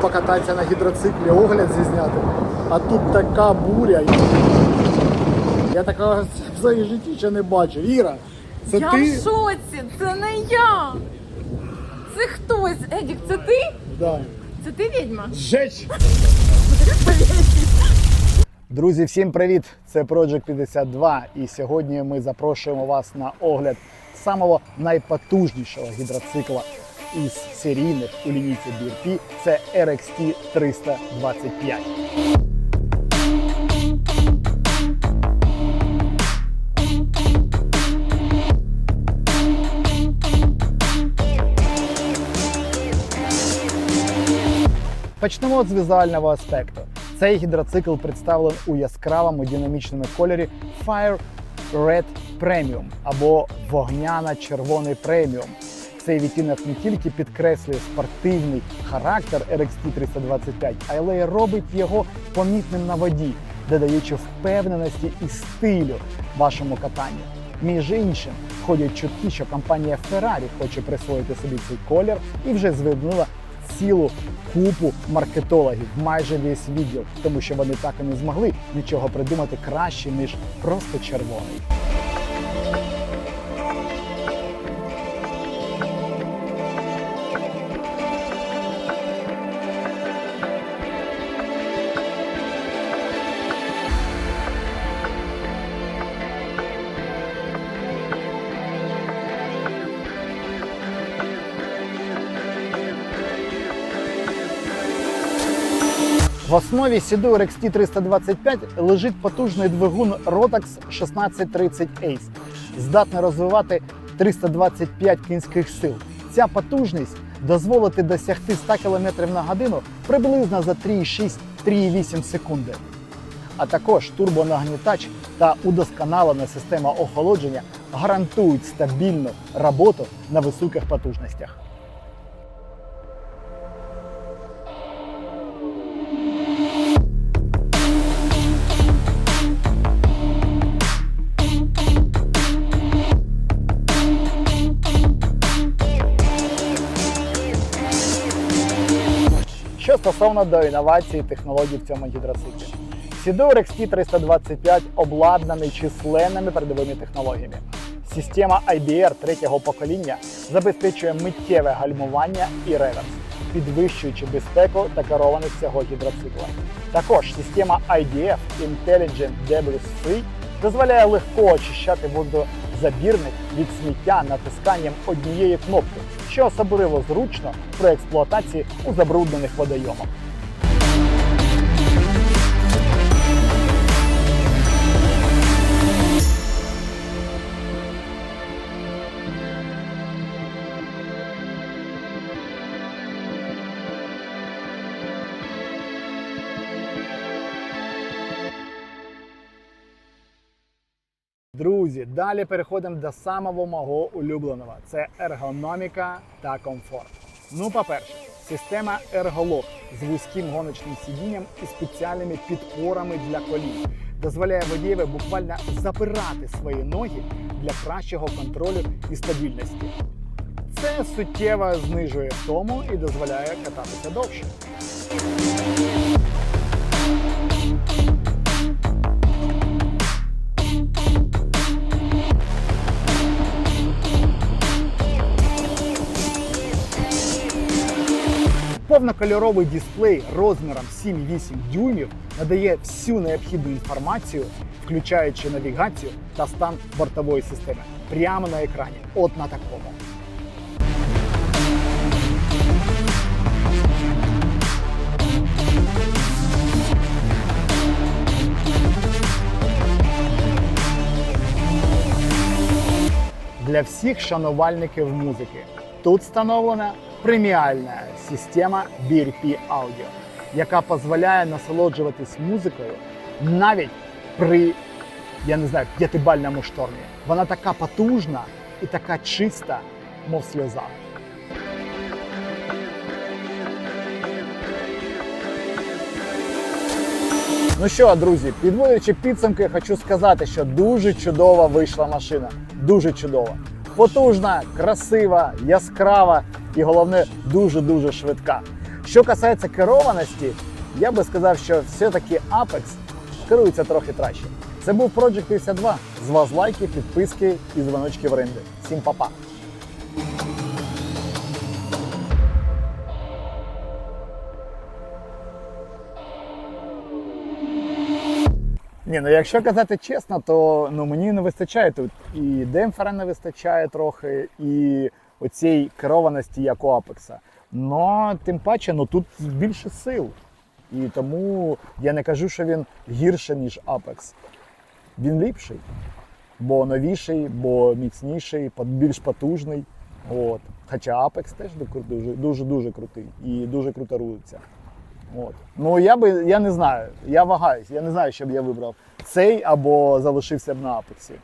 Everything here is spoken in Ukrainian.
покататися на гідроциклі, огляд зізняти. А тут така буря. Я такого в своїй житті ще не бачив. Іра, це я ти? в шоці, це не я. Це хтось. Едік, це ти? Да. Це ти відьма? Жеч! Друзі, всім привіт! Це Project 52 і сьогодні ми запрошуємо вас на огляд самого найпотужнішого гідроцикла із серійних у лінійці BRP. Це RXT 325. Почнемо з візуального аспекту. Цей гідроцикл представлений у яскравому динамічному кольорі Fire Red Premium або вогняно-червоний преміум. Цей відтінок не тільки підкреслює спортивний характер RXT 325, але й робить його помітним на воді, додаючи впевненості і стилю вашому катанню. Між іншим, ходять чутки, що компанія Ferrari хоче присвоїти собі цей колір і вже звернула цілу купу маркетологів, майже весь відділ, тому що вони так і не змогли нічого придумати краще, ніж просто червоний. В основі Сіду RXT 325 лежить потужний двигун Rotax 1630 Ace, здатний розвивати 325 кінських сил. Ця потужність дозволить досягти 100 км на годину приблизно за 3,6-3,8 секунди. А також турбонагнітач та удосконалена система охолодження гарантують стабільну роботу на високих потужностях. Стосовно до інновацій і технологій в цьому гідроциклі. Сідор XT 325 обладнаний численними передовими технологіями. Система IBR третього покоління забезпечує миттєве гальмування і реверс, підвищуючи безпеку та керованість цього гідроцикла. Також система IDF Intelligent Debris Free дозволяє легко очищати водозабірник від сміття натисканням однієї кнопки, що особливо зручно при експлуатації у забруднених водойомах. Друзі, далі переходимо до самого мого улюбленого: це ергономіка та комфорт. Ну, по-перше, система ерголок з вузьким гоночним сидінням і спеціальними підпорами для колін дозволяє водієві буквально запирати свої ноги для кращого контролю і стабільності. Це суттєво знижує втому і дозволяє кататися довше. Повнокольоровий дисплей розміром 7,8 дюймів надає всю необхідну інформацію, включаючи навігацію та стан бортової системи, прямо на екрані. От на такому. Для всіх шанувальників музики тут встановлена преміальна система BRP Audio, яка дозволяє насолоджуватись музикою навіть при, я не знаю, п'ятибальному штормі. Вона така потужна і така чиста, мов сльоза. Ну що, друзі, підводячи підсумки, хочу сказати, що дуже чудова вийшла машина. Дуже чудова. Потужна, красива, яскрава і головне дуже-дуже швидка. Що касається керованості, я би сказав, що все-таки Apex керується трохи краще. Це був Project 52. З вас лайки, підписки і дзвоночки в ринди. Всім па-па! Ні, ну якщо казати чесно, то ну, мені не вистачає тут і демпфера не вистачає трохи, і оцієї керованості, як у Апекса. Но тим паче, ну тут більше сил. І тому я не кажу, що він гірше, ніж Apex. Він ліпший, бо новіший, бо міцніший, більш потужний. От. Хоча Apex теж дуже дуже дуже крутий і дуже круто рулиться. От. Ну я би я не знаю. Я вагаюсь. Я не знаю, що б я вибрав цей або залишився б на Апексі.